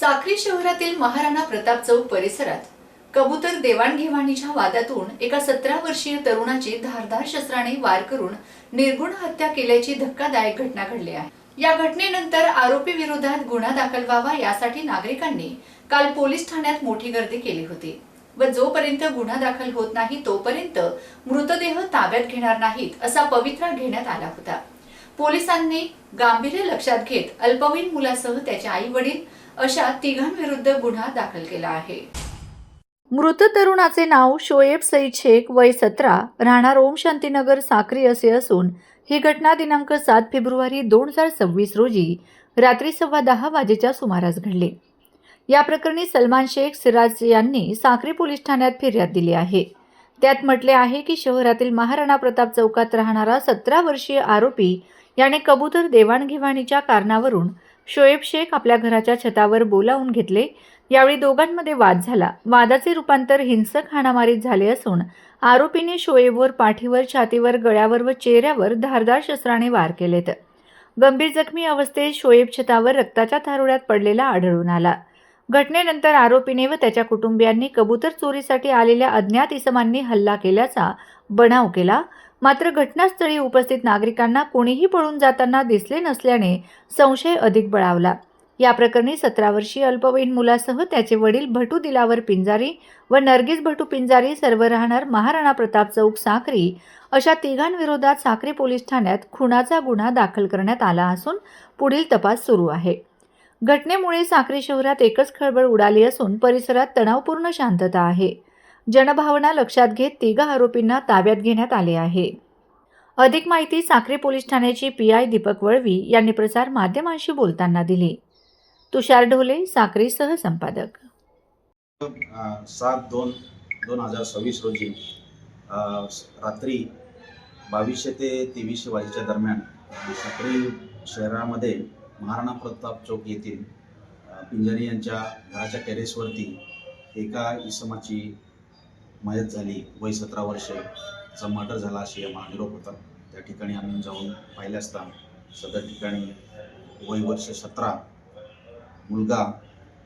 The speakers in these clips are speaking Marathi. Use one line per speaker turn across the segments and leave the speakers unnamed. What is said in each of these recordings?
साक्री शहरातील महाराणा प्रताप चौक परिसरात कबूतर देवाणघेवाणीच्या वादातून एका सतरा वर्षीय तरुणाची धारधार शस्त्राने वार करून निर्गुण हत्या केल्याची धक्कादायक घटना घडली आहे. या घटनेनंतर आरोपी विरोधात गुन्हा दाखल व्हावा यासाठी नागरिकांनी काल पोलीस ठाण्यात मोठी गर्दी केली होती व जोपर्यंत गुन्हा दाखल होत नाही तोपर्यंत मृतदेह ताब्यात घेणार नाहीत असा पवित्रा घेण्यात आला होता. पोलिसांनी गांभीर्य लक्षात घेत अल्पवयीन मुलासह त्याचे आई वडील अशा तिघांविरुद्ध गुन्हा दाखल केला आहे. मृत तरुणाचे नाव शोएब सईद शेख वय सतरा राहणार ओम शांतीनगर साक्री असे असून ही घटना दिनांक सात फेब्रुवारी दोन हजार सव्वीस रोजी रात्री सव्वा दहा वाजेच्या सुमारास घडली. या प्रकरणी सलमान शेख सिराज यांनी साक्री पोलीस ठाण्यात फिर्याद दिली आहे. त्यात म्हटले आहे की शहरातील महाराणा प्रताप चौकात राहणारा सतरा वर्षीय आरोपी याने कबूतर देवाणघेवाणीच्या कारणावरून शोएब शेख आपल्या घराच्या छतावर बोलावून घेतले. यावेळी दोघांमध्ये वाद झाला. वादाचे रूपांतर हिंसक हाणामारीत झाले असून आरोपीने शोएबवर पाठीवर छातीवर गळ्यावर व चेहऱ्यावर धारदार शस्त्राने वार केलेत. गंभीर जखमी अवस्थेत शोएब छतावर रक्ताच्या थारोळ्यात पडलेला आढळून आला. घटनेनंतर आरोपीने व त्याच्या कुटुंबियांनी कबूतर चोरीसाठी आलेल्या अज्ञात इसमांनी हल्ला केल्याचा बनाव केला. मात्र घटनास्थळी उपस्थित नागरिकांना कोणीही पळून जाताना दिसले नसल्याने संशय अधिक बळावला. या प्रकरणी सतरा वर्षीय अल्पवयीन मुलासह त्याचे वडील भटू दिलावर पिंजारी व नर्गिस भटू पिंजारी सर्व राहणार महाराणा प्रताप चौक साखरी अशा तिघांविरोधात साखरी पोलीस ठाण्यात खुनाचा गुन्हा दाखल करण्यात आला असून पुढील तपास सुरू आहे. घटनेमुळे साखरी शहरात एकच खळबळ उडाली असून परिसरात तणावपूर्ण शांतता आहे. जनभावना लक्षात घेत तिघा आरोपींना ताब्यात घेण्यात आले आहे. अधिक माहिती साक्री पोलीस ठाण्याचे पी आय दीपक वळवी यांनी प्रसार माध्यमांशी बोलताना दिली. तुषार ढोले साक्री सहसंपादक
सात दोन दोन हजार सव्वीस रोजी रात्री बावीसशे ते तेवीसशे वाजेच्या दरम्यान साक्री शहरामध्ये महाराणा प्रताप चौक येथील पिंजरी यांच्या घराच्या टेरेसवरती एका इसमाची मयत झाली वय सतरा वर्षेचा मर्डर झाला अशी आम्हाला होता त्या ठिकाणी आम्ही जाऊन पाहिले असता सदर ठिकाणी वय वर्ष सतरा मुलगा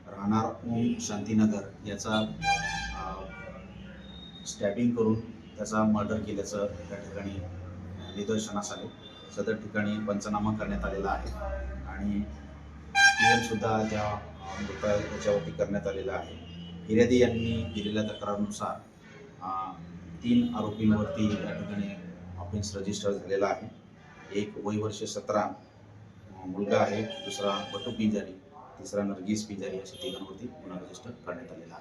राहणार ओम शांतीनगर याचा स्टॅबिंग करून त्याचा मर्डर केल्याचं त्या ठिकाणी निदर्शनास आले. सदर ठिकाणी पंचनामा करण्यात आलेला आहे आणि सुद्धा त्या अ, मृत याच्यावरती करण्यात आलेला आहे. फिर्यादी यांनी दिलेल्या तक्रारनुसार तीन आरोपींवरती या ठिकाणी ऑफेन्स रजिस्टर झालेला आहे. एक वय वर्ष सतरा मुलगा आहे दुसरा बटू पिंजारी तिसरा नर्गिस पिंजारी अशा तिघांवरती गुन्हा रजिस्टर करण्यात आलेला आहे.